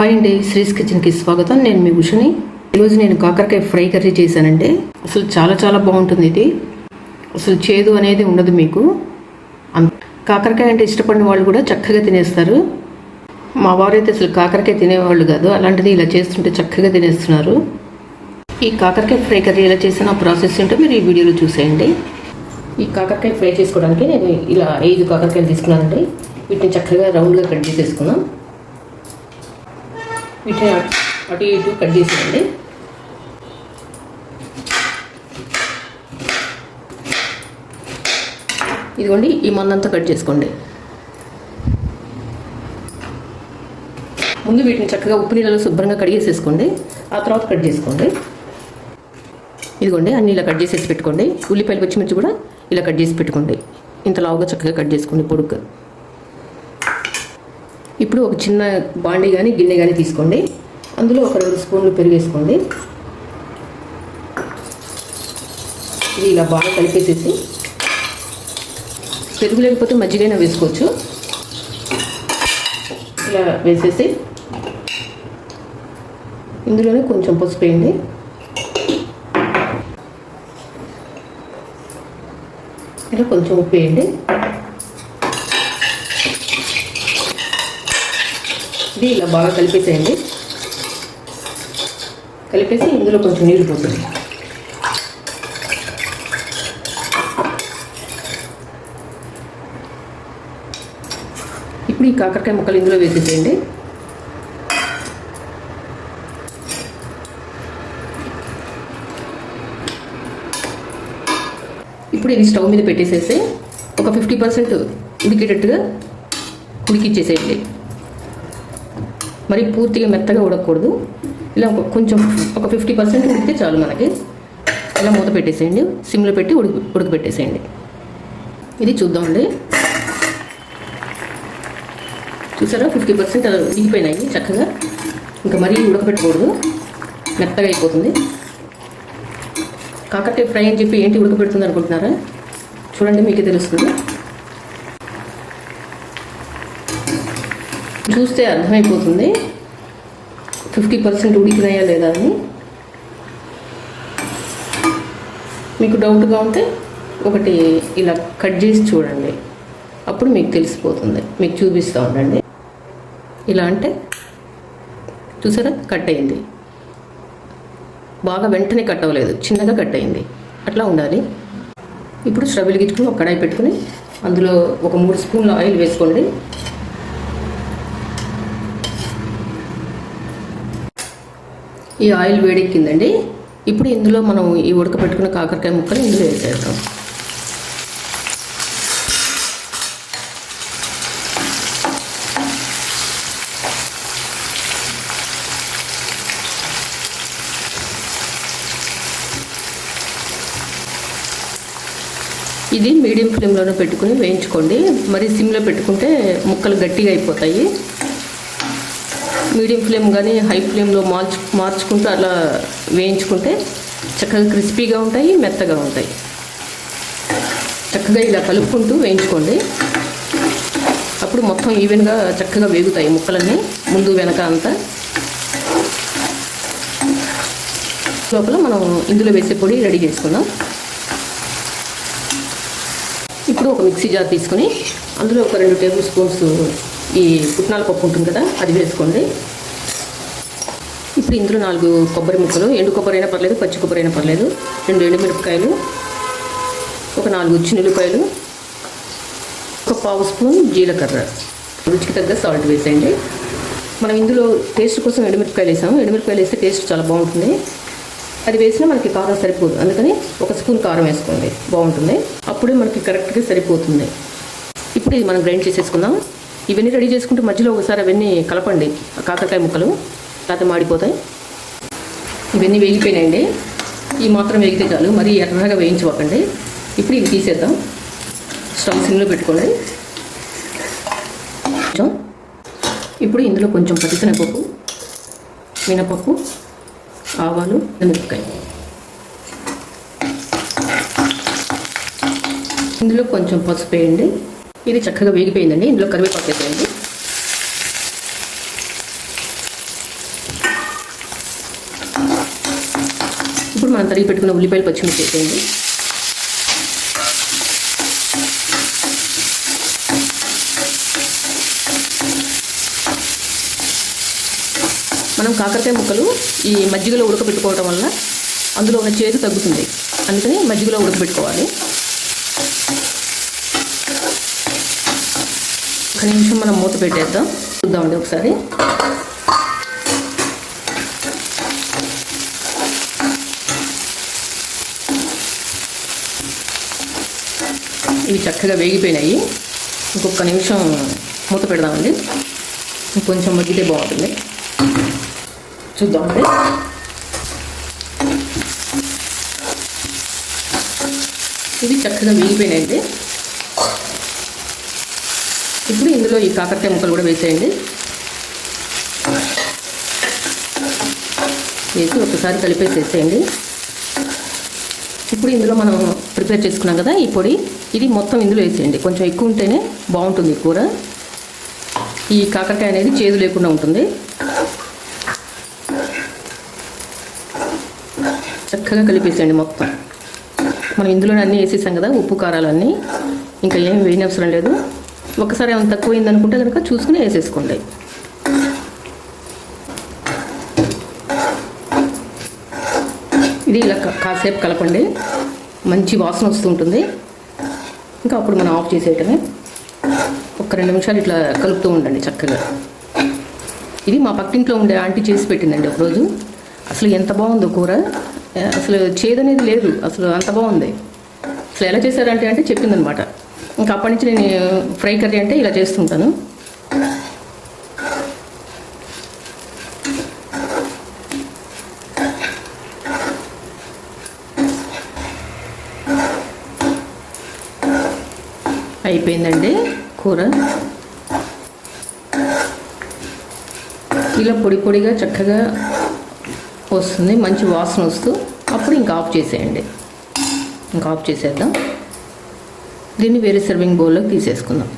Hi అండి శ్రీస్ కిచెన్కి స్వాగతం. నేను మీ ఉషని. ఈరోజు నేను కాకరకాయ ఫ్రై కర్రీ చేశానండి. అసలు చాలా చాలా బాగుంటుంది ఇది. అసలు చేదు అనేది ఉండదు మీకు. అం- కాకరకాయ అంటే ఇష్టపడిన వాళ్ళు కూడా చక్కగా తినేస్తారు. మా వారైతే అసలు కాకరకాయ తినేవాళ్ళు కాదు. అలాంటిది ఇలా చేస్తుంటే చక్కగా తినేస్తున్నారు. ఈ కాకరకాయ ఫ్రై కర్రీ ఎలా చేసిన ప్రాసెస్ ఏంటో మీరు ఈ వీడియోలో చూసేయండి. ఈ కాకరకాయ ఫ్రై చేసుకోవడానికి నేను ఇలా ఐదు కాకరకాయలు తీసుకున్నానండి. వీటిని చక్కగా రౌండ్గా కట్ చేసేసుకున్నాను వీటిని అటు- అటు ఇటు కట్ చేసేయండి. ఇదిగోండి ఈ మందంతా కట్ చేసుకోండి. ముందు వీటిని చక్కగా ఉప్పు నీళ్ళలో శుభ్రంగా కడిగేసేసుకోండి ఆ తర్వాత కట్ చేసుకోండి. ఇదిగోండి అన్ని ఇలా కట్ చేసేసి పెట్టుకోండి. ఉల్లిపాయలు పచ్చిమిర్చి కూడా ఇలా కట్ చేసి పెట్టుకోండి. ఇంత లావుగా చక్కగా కట్ చేసుకోండి పొడుగ్గా. ఇప్పుడు ఒక చిన్న బాండి కానీ గిన్నె కానీ తీసుకోండి. అందులో ఒక రెండు స్పూన్లు పెరుగు వేసుకోండి ఇది ఇలా బాగా కలిపేసేసి పెరుగు లేకపోతే మజ్జిగైనా వేసుకోవచ్చు. ఇలా వేసేసి ఇందులోనే కొంచెం పసుపు వేయండి. ఇలా కొంచెం ఉప్పు వేయండి. ఇది ఇలా బాగా కలిపేసేయండి. కలిపేసి ఇందులో కొంచెం నీళ్ళు పోతుంది ఇప్పుడు ఈ కాకరకాయ ముక్కలు ఇందులో వేసేసేయండి. ఇప్పుడు ఇది స్టవ్ మీద పెట్టేసేసి ఒక ఫిఫ్టీ పర్సెంట్ ఉడికేటట్టుగా ఉడికిచ్చేసేయండి. మరి పూర్తిగా మెత్తగా ఉడకూడదు ఇలా కొంచెం ఒక ఫిఫ్టీ పర్సెంట్ ఉడికితే చాలు మనకి. ఇలా మూత పెట్టేసేయండి. సిమ్లో పెట్టి ఉడికి ఉడకబెట్టేసేయండి. ఇది చూద్దామండి. చూసారా? ఫిఫ్టీ పర్సెంట్ అలా ఉడికిపోయినాయి చక్కగా. ఇంకా మరీ ఉడకబెట్టకూడదు. మెత్తగా అయిపోతుంది. కాకరకాయ ఫ్రై అని చెప్పి ఏంటి ఉడకబెడుతుంది అనుకుంటున్నారా? చూడండి మీకు తెలుస్తుంది. చూస్తే అర్థమైపోతుంది. ఫిఫ్టీ పర్సెంట్ ఉడికినాయా లేదా అని. మీకు డౌట్గా ఉంటే ఒకటి ఇలా కట్ చేసి చూడండి. అప్పుడు మీకు తెలిసిపోతుంది. మీకు చూపిస్తూ ఉండండి. ఇలా అంటే చూసారా? కట్ అయింది. బాగా వెంటనే కట్ అవ్వలేదు. చిన్నగా కట్ అయింది. అట్లా ఉండాలి. ఇప్పుడు స్టవ్ వెలిగించుకుని ఒక కడాయి పెట్టుకుని అందులో ఒక మూడు స్పూన్ల ఆయిల్ వేసుకోండి. ఈ ఆయిల్ వేడెక్కిందండి. ఇప్పుడు ఇందులో మనం ఈ ఉడకబెట్టుకున్న కాకరకాయ ముక్కలు ఇందులో వేసేద్దాం. ఇది మీడియం ఫ్లేమ్లోనే పెట్టుకుని వేయించుకోండి. మరి సిమ్లో పెట్టుకుంటే ముక్కలు గట్టిగా అయిపోతాయి. మీడియం ఫ్లేమ్ కానీ హై ఫ్లేమ్లో మార్చు మార్చుకుంటూ అలా వేయించుకుంటే చక్కగా క్రిస్పీగా ఉంటాయి మెత్తగా ఉంటాయి. చక్కగా ఇలా కలుపుకుంటూ వేయించుకోండి. అప్పుడు మొత్తం ఈవెన్గా చక్కగా వేగుతాయి ముక్కలన్నీ ముందు వెనక అంతా. లోపల మనం ఇందులో వేసే పొడి రెడీ చేసుకుందాం ఇప్పుడు ఒక మిక్సీ జార్ తీసుకొని అందులో ఒక రెండు టేబుల్ స్పూన్స్ ఈ పుట్నాల పప్పు ఉంటుంది కదా అది వేసుకోండి. ఇప్పుడు ఇందులో నాలుగు కొబ్బరి ముక్కలు ఎండు కొబ్బరి అయినా పర్లేదు పచ్చి కొబ్బరి అయినా పర్లేదు. రెండు ఎండుమిరపకాయలు ఒక నాలుగు ఉల్లిపాయలు ఒక పావు స్పూన్ జీలకర్ర. రుచికి తగ్గ సాల్ట్ వేసేయండి. మనం ఇందులో టేస్ట్ కోసం ఎండుమిరపకాయలు వేసాము. ఎండుమిరపకాయలు వేస్తే టేస్ట్ చాలా బాగుంటుంది. అది వేసినా మనకి కారం సరిపోదు. అందుకని ఒక స్పూన్ కారం వేసుకోండి. బాగుంటుంది. అప్పుడే మనకి కరెక్ట్గా సరిపోతుంది. ఇప్పుడు ఇది మనం గ్రైండ్ చేసేసుకుందాం. ఇవన్నీ రెడీ చేసుకుంటే మధ్యలో ఒకసారి అవన్నీ కలపండి. కాకరకాయ ముక్కలు లేకపోతే మాడిపోతాయి. ఇవన్నీ వేగిపోయినాయండి. ఈ మాత్రం వేగితే చాలు. మరీ ఎర్రగా వేయించుకోకండి ఇప్పుడు ఇవి తీసేద్దాం. స్టవ్ సిమ్లో పెట్టుకోండి. కొంచెం. ఇప్పుడు ఇందులో కొంచెం పచ్చిశనగపప్పు మినపప్పు ఆవాలు మిరపకాయ ఇందులో కొంచెం పసుపు వేయండి. ఇది చక్కగా వేగిపోయిందండి. ఇందులో కరివేపాకు వేసేయండి. ఇప్పుడు మనం తరిగి పెట్టుకున్న ఉల్లిపాయలు పచ్చిమిర్చి వేసేయండి. మనం కాకరకాయ ముక్కలు ఈ మజ్జిగలో ఉడకబెట్టుకోవడం వల్ల అందులో ఉన్న చేదు తగ్గుతుంది. అందుకని మజ్జిగలో ఉడకబెట్టుకోవాలి. ఒక నిమిషం మనం మూత పెట్టేద్దాం. చూద్దామండి ఒకసారి. ఇవి చక్కగా వేగిపోయినాయి. ఇంకొక నిమిషం మూత పెడదామండి. ఇంకొంచెం మగ్గితే బాగుంటుంది. చూద్దామండి. ఇవి చక్కగా వేగిపోయినాయండి ఇప్పుడు ఇందులో ఈ కాకరకాయ ముక్కలు కూడా వేసేయండి. వేసి ఒకసారి కలిపేసి వేసేయండి ఇప్పుడు ఇందులో మనం ప్రిపేర్ చేసుకున్నాం కదా ఈ పొడి. ఇది మొత్తం ఇందులో వేసేయండి. కొంచెం ఎక్కువ ఉంటేనే బాగుంటుంది కూర. ఈ కాకరకాయ అనేది చేదు లేకుండా ఉంటుంది. చక్కగా కలిపేసేయండి మొత్తం. మనం ఇందులోనే అన్నీ వేసేసాం కదా ఉప్పు కారాలన్నీ ఇంకా ఏం వేయనవసరం లేదు. ఒకసారి ఏమైనా తక్కువైంది అనుకుంటే కనుక చూసుకుని వేసేసుకోండి. ఇది ఇలా కా- కాసేపు కలపండి. మంచి వాసన వస్తుంటుంది ఇంకా అప్పుడు మనం ఆఫ్ చేసేయటమే. ఒక రెండు నిమిషాలు ఇట్లా కలుపుతూ ఉండండి చక్కగా. ఇది మా పక్కింట్లో ఉండే ఆంటీ చేసి పెట్టిందండి ఒకరోజు. అసలు ఎంత బాగుందో కూర. అసలు చేదనేది లేదు. అసలు అంత బాగుంది. అసలు ఎలా చేశారంటే అంటే చెప్పిందనమాట. ఇంకా అప్పటి నుంచి నేను ఫ్రై కర్రీ అంటే ఇలా చేస్తుంటాను. అయిపోయిందండి కూర. ఇలా పొడి పొడిగా చక్కగా వస్తుంది మంచి వాసన వస్తూ అప్పుడు ఇంకా ఆఫ్ చేసేయండి. ఇంకా ఆఫ్ చేసేద్దాం. దీన్ని వేరే సర్వింగ్ బౌల్లోకి తీసేసుకుందాం.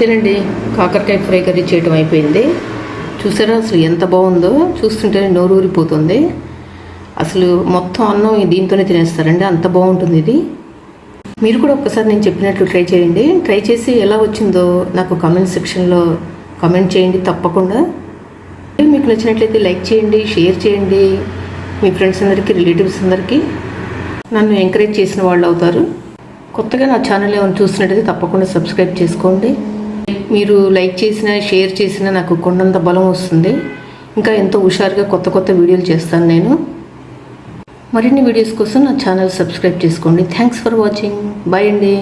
తినండి కాకరకాయ ఫ్రై కర్రీ చేయటం అయిపోయింది. చూసారా అసలు ఎంత బాగుందో? చూస్తుంటేనే నోరు ఊరిపోతుంది అసలు మొత్తం అన్నం దీంతోనే తినేస్తారండి అంత బాగుంటుంది ఇది. మీరు కూడా ఒక్కసారి నేను చెప్పినట్లు ట్రై చేయండి. ట్రై చేసి ఎలా వచ్చిందో నాకు కామెంట్ సెక్షన్లో కామెంట్ చేయండి తప్పకుండా. మీకు నచ్చినట్లయితే లైక్ చేయండి షేర్ చేయండి. మీ ఫ్రెండ్స్ అందరికీ రిలేటివ్స్ అందరికీ నన్ను ఎంకరేజ్ చేసిన వాళ్ళు అవుతారు. కొత్తగా నా ఛానల్ ఏమైనా చూసినట్టయితే తప్పకుండా సబ్స్క్రైబ్ చేసుకోండి. మీరు లైక్ చేసినా షేర్ చేసినా నాకు కొండంత బలం వస్తుంది. ఇంకా ఎంతో హుషారుగా కొత్త కొత్త వీడియోలు చేస్తాను నేను. మరిన్ని వీడియోస్ కోసం నా ఛానల్ సబ్స్క్రైబ్ చేసుకోండి. థ్యాంక్స్ ఫర్ వాచింగ్ బాయ్ అండి.